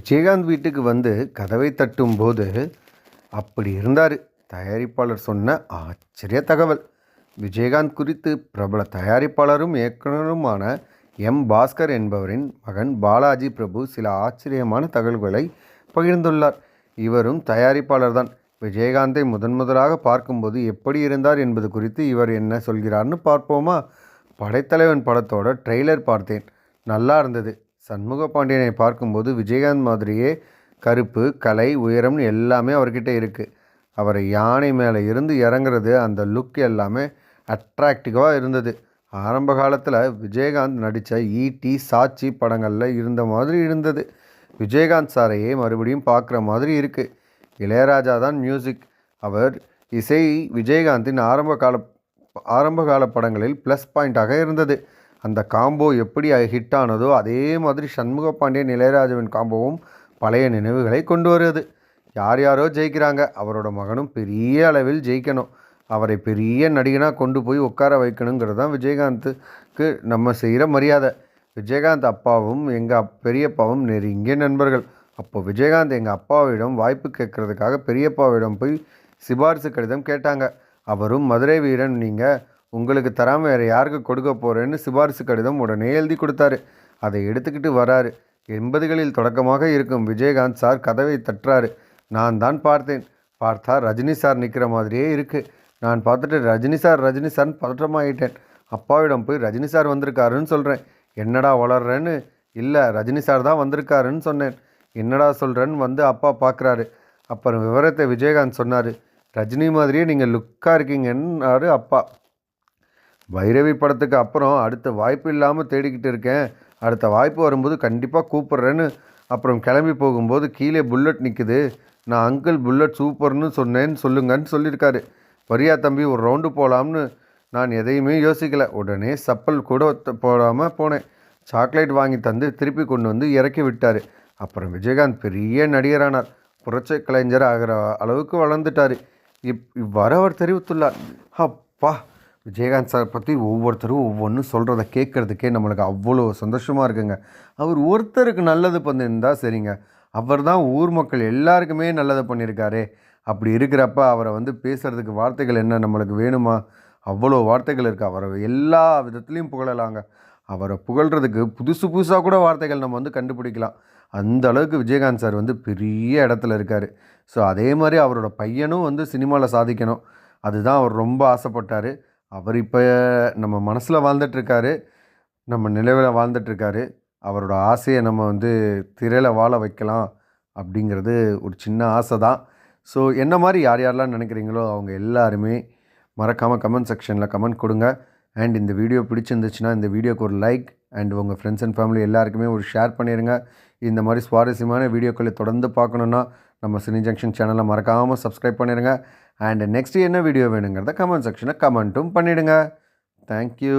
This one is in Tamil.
விஜயகாந்த் வீட்டுக்கு வந்து கதவை தட்டும்போது அப்படி இருந்தார். தயாரிப்பாளர் சொன்ன ஆச்சரிய தகவல். விஜயகாந்த் குறித்து பிரபல தயாரிப்பாளரும் இயக்குனருமான எம். பாஸ்கர் என்பவரின் மகன் பாலாஜி பிரபு சில ஆச்சரியமான தகவல்களை பகிர்ந்துள்ளார். இவரும் தயாரிப்பாளர் தான் விஜயகாந்தை முதன் முதலாக பார்க்கும்போது எப்படி இருந்தார் என்பது குறித்து இவர் என்ன சொல்கிறார்னு பார்ப்போமா? படைத்தலைவன் படத்தோட ட்ரெய்லர் பார்த்தேன். நல்லா இருந்தது. சண்முக பாண்டியனை பார்க்கும்போது விஜயகாந்த் மாதிரியே கருப்பு கலை உயரம்னு எல்லாமே அவர்கிட்ட இருக்குது அவரை யானை மேலே இருந்து இறங்குறது அந்த லுக் எல்லாமே அட்ராக்டிவாக இருந்தது. ஆரம்ப காலத்தில் விஜயகாந்த் நடித்த ஈடி சாட்சி படங்களில் இருந்த மாதிரி இருந்தது. விஜயகாந்த் சாரையே மறுபடியும் பார்க்குற மாதிரி இருக்குது இளையராஜா தான் மியூசிக் அவர் இசை விஜயகாந்தின் ஆரம்ப கால ஆரம்ப கால படங்களில் ப்ளஸ் பாயிண்ட்டாக இருந்தது. அந்த காம்போ எப்படி ஹிட் ஆனதோ அதே மாதிரி சண்முக பாண்டியன் இளையராஜவின் காம்போவும் பழைய நினைவுகளை கொண்டு வருது. யார் யாரோ ஜெயிக்கிறாங்க. அவரோட மகனும் பெரிய அளவில் ஜெயிக்கணும். அவரை பெரிய நடிகனாக கொண்டு போய் உட்கார வைக்கணுங்கிறது தான் விஜயகாந்துக்கு நம்ம செய்கிற மரியாதை. விஜயகாந்த் அப்பாவும் எங்கள் பெரியப்பாவும் நெருங்கிய நண்பர்கள். அப்போ விஜயகாந்த் எங்கள் அப்பாவிடம் வாய்ப்பு கேட்குறதுக்காக பெரியப்பாவிடம் போய் சிபாரிசு கடிதம் கேட்டாங்க. அவரும் மதுரை வீரன் நீங்கள் உங்களுக்கு தராமல் வேறு யாருக்கு கொடுக்க போகிறேன்னு சிபாரிசு கடிதம் உடனே எழுதி கொடுத்தாரு. அதை எடுத்துக்கிட்டு வராரு. எண்பதுகளில் தொடக்கமாக இருக்கும் விஜயகாந்த் சார் கதவை தட்டுறாரு. நான் தான் பார்த்தேன். பார்த்தா ரஜினி சார் நிற்கிற மாதிரியே இருக்குது நான் பார்த்துட்டு ரஜினி சார் ரஜினி சார்னு பதற்றமாயிட்டேன். அப்பாவிடம் போய் ரஜினி சார் வந்திருக்காருன்னு சொல்கிறேன் என்னடா வளர்றேன்னு? இல்லை ரஜினி சார் தான் வந்திருக்காருன்னு சொன்னேன். என்னடா சொல்கிறேன்னு வந்து அப்பா பார்க்குறாரு. அப்புறம் விவரத்தை விஜயகாந்த் சொன்னார். ரஜினி மாதிரியே நீங்கள் லுக்காக இருக்கீங்கன்னாரு அப்பா. பைரவி படத்துக்கு அப்புறம் அடுத்த வாய்ப்பு இல்லாமல் தேடிக்கிட்டு இருக்கேன். அடுத்த வாய்ப்பு வரும்போது கண்டிப்பாக கூப்பிட்றேன்னு. அப்புறம் கிளம்பி போகும்போது கீழே புல்லட் நிற்குது நான் அங்கிள் புல்லட் சூப்பர்னு சொன்னேன்னு சொல்லுங்கன்னு சொல்லியிருக்காரு. வரியா தம்பி ஒரு ரவுண்டு போகலாம்னு நான் எதையுமே யோசிக்கல. உடனே சப்பல் கூட போடாமல் போனேன். சாக்லேட் வாங்கி தந்து திருப்பி கொண்டு வந்து இறக்கி விட்டார். அப்புறம் விஜயகாந்த் பெரிய நடிகரானார். புரட்சி கலைஞர் ஆகிற அளவுக்கு வளர்ந்துட்டார். இப் இவ்வாறு அவர் தெரிவித்துள்ளார். அப்பா! விஜயகாந்த் சார் பற்றி ஒவ்வொருத்தரும் ஒவ்வொன்றும் சொல்கிறத கேட்குறதுக்கே நம்மளுக்கு அவ்வளோ சந்தோஷமாக இருக்குங்க. அவர் ஒருத்தருக்கு நல்லது பண்ணியிருந்தா சரிங்க. அவர் தான் ஊர் மக்கள் எல்லாருக்குமே நல்லது பண்ணியிருக்காரே. அப்படி இருக்கிறப்ப அவரை வந்து பேசுகிறதுக்கு வார்த்தைகள் என்ன நம்மளுக்கு வேணுமா? அவ்வளோ வார்த்தைகள் இருக்குது அவரை எல்லா விதத்துலேயும் புகழலாங்க. அவரை புகழ்கிறதுக்கு புதுசு புதுசாக கூட வார்த்தைகள் நம்ம வந்து கண்டுபிடிக்கலாம். அந்த அளவுக்கு விஜயகாந்த் சார் வந்து பெரிய இடத்துல இருக்கார். ஸோ அதே மாதிரி அவரோட பையனும் வந்து சினிமாவில் சாதிக்கணும். அதுதான் அவர் ரொம்ப ஆசைப்பட்டார். அவர் இப்போ நம்ம மனசில் வாழ்ந்துட்டுருக்காரு. நம்ம நிலவில் வாழ்ந்துட்டுருக்காரு. அவரோட ஆசையை நம்ம வந்து திரையில் வாழ வைக்கலாம் அப்படிங்கிறது ஒரு சின்ன ஆசை தான் ஸோ என்ன மாதிரி யார் யாரெல்லாம் நினைக்கிறீங்களோ அவங்க எல்லாருமே மறக்காமல் கமெண்ட் செக்ஷனில் கமெண்ட் கொடுங்க. அண்ட் இந்த வீடியோ பிடிச்சிருந்துச்சுன்னா இந்த வீடியோக்கு ஒரு லைக் அண்ட் உங்கள் ஃப்ரெண்ட்ஸ் அண்ட் ஃபேமிலி எல்லாருக்குமே ஒரு ஷேர் பண்ணிடுங்க இந்த மாதிரி சுவாரஸ்யமான வீடியோக்களை தொடர்ந்து பார்க்கணுன்னா நம்ம சினி ஜங்ஷன் சேனலை மறக்காமல் சப்ஸ்கிரைப் பண்ணிடுங்க அண்ட் நெக்ஸ்ட் என்ன வீடியோ வேணுங்கிறத கமெண்ட் செக்ஷனில் கமெண்ட்டும் பண்ணிவிடுங்க தேங்க்யூ